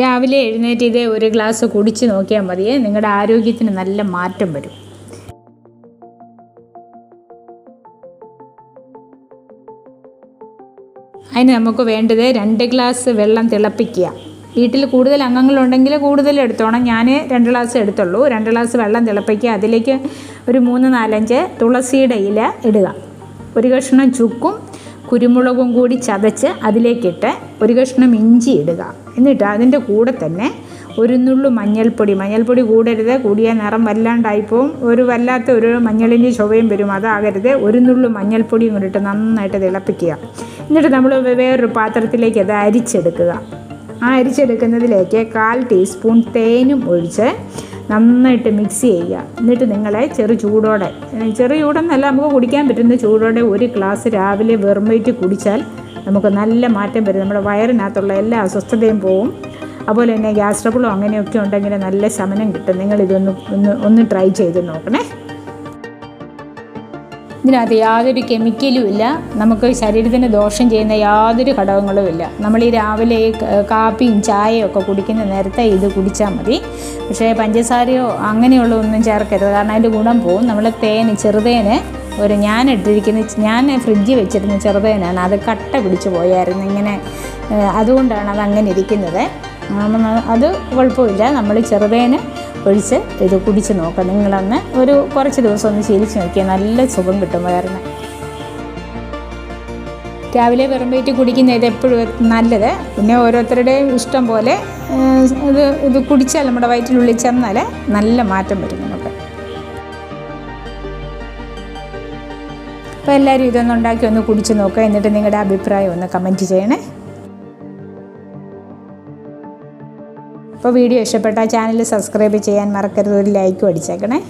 രാവിലെ എഴുന്നേറ്റ് ഇതേ ഒരു ഗ്ലാസ് കുടിച്ച് നോക്കിയാൽ മതിയേ. നിങ്ങളുടെ ആരോഗ്യത്തിന് നല്ല മാറ്റം വരും. അതിന് നമുക്ക് വേണ്ടത് രണ്ട് ഗ്ലാസ് വെള്ളം തിളപ്പിക്കുക. വീട്ടിൽ കൂടുതൽ അംഗങ്ങളുണ്ടെങ്കിൽ കൂടുതൽ എടുത്തോണം. ഞാൻ രണ്ട് ഗ്ലാസ് എടുത്തുള്ളൂ. രണ്ട് ഗ്ലാസ് വെള്ളം തിളപ്പിക്കുക. അതിലേക്ക് ഒരു മൂന്ന് നാലഞ്ച് തുളസിയുടെ ഇല ഇടുക. ഒരു കഷ്ണം ചുക്കും കുരുമുളകും കൂടി ചതച്ച് അതിലേക്കിട്ട് ഒരു കഷ്ണം ഇഞ്ചി ഇടുക. എന്നിട്ട് അതിന്റെ കൂടെ തന്നെ ഒരു നുള്ളു മഞ്ഞൾപ്പൊടി. മഞ്ഞൾപ്പൊടി കൂടരുത്. കൂടിയ നിറം വല്ലാണ്ടായിപ്പോവും ഒരു വല്ലാത്ത ഒരു മഞ്ഞളിന്റെ ചുവയും വരും. അതാകരുത്. ഒരു നുള്ളു മഞ്ഞൾപ്പൊടിയും കൂടിയിട്ട് നന്നായിട്ട് തിളപ്പിക്കുക. എന്നിട്ട് നമ്മൾ വേറൊരു പാത്രത്തിലേക്ക് അത് അരിച്ചെടുക്കുക. ആ അരിച്ചെടുക്കുന്നതിലേക്ക് കാൽ ടീസ്പൂൺ തേനും ഒഴിച്ച് നന്നായിട്ട് മിക്സ് ചെയ്യുക. എന്നിട്ട് നിങ്ങളെ ചെറു ചൂടോടെ ചെറു ചൂടെന്നല്ല നമുക്ക് കുടിക്കാൻ പറ്റുന്ന ചൂടോടെ ഒരു ഗ്ലാസ് രാവിലെ വെറും കുടിച്ചാൽ നമുക്ക് നല്ല മാറ്റം വരും. നമ്മുടെ വയറിനകത്തുള്ള എല്ലാ അസ്വസ്ഥതയും പോവും. അതുപോലെ തന്നെ ഗ്യാസ് ട്രബിളും അങ്ങനെയൊക്കെ ഉണ്ടെങ്കിൽ നല്ല ശമനം കിട്ടും. നിങ്ങളിതൊന്ന് ഒന്ന് ഒന്ന് ട്രൈ ചെയ്ത് നോക്കണേ. ഇതിനകത്ത് യാതൊരു കെമിക്കലും ഇല്ല. നമുക്ക് ശരീരത്തിന് ദോഷം ചെയ്യുന്ന യാതൊരു ഘടകങ്ങളും ഇല്ല. നമ്മൾ ഈ രാവിലെ കാപ്പിയും ചായയും ഒക്കെ കുടിക്കുന്ന നേരത്തെ ഇത് കുടിച്ചാൽ മതി. പക്ഷേ പഞ്ചസാരയോ അങ്ങനെയുള്ള ഒന്നും ചേർക്കരുത്. കാരണം അതിന്റെ ഗുണം പോവും. നമ്മൾ തേന് ചെറുതേന് ഒരു ഞാൻ ഇട്ടിരിക്കുന്ന ഞാൻ ഫ്രിഡ്ജിൽ വെച്ചിരുന്ന ചെറുതേനാണ്. അത് കട്ട പിടിച്ചു പോയായിരുന്നു ഇങ്ങനെ. അതുകൊണ്ടാണ് അത് അങ്ങനെ ഇരിക്കുന്നത്. അത് കുഴപ്പമില്ല. നമ്മൾ ചെറുതേന് ഒഴിച്ച് ഇത് കുടിച്ച് നോക്കാം നിങ്ങളന്ന് ഒരു കുറച്ച് ദിവസം ഒന്ന് ശീലിച്ച് നോക്കിയാൽ നല്ല സുഖം കിട്ടും വയറിന്. രാവിലെ വെറുമ്പേറ്റ് കുടിക്കുന്ന ഇത് എപ്പോഴും നല്ലത്. പിന്നെ ഓരോരുത്തരുടെയും ഇഷ്ടം പോലെ ഇത് ഇത് കുടിച്ചാൽ നമ്മുടെ വയറ്റിനുള്ളിൽ ചെന്നാൽ നല്ല മാറ്റം വരും. അപ്പോൾ എല്ലാവരും ഇതൊന്നും ഉണ്ടാക്കി ഒന്ന് കുടിച്ച് നോക്കുക എന്നിട്ട് നിങ്ങളുടെ അഭിപ്രായം ഒന്ന് കമന്റ് ചെയ്യണേ. അപ്പോൾ വീഡിയോ ഇഷ്ടപ്പെട്ടാൽ ചാനൽ സബ്സ്ക്രൈബ് ചെയ്യാൻ മറക്കരുത് ഒരു ലൈക്കും അടിച്ചേക്കണേ.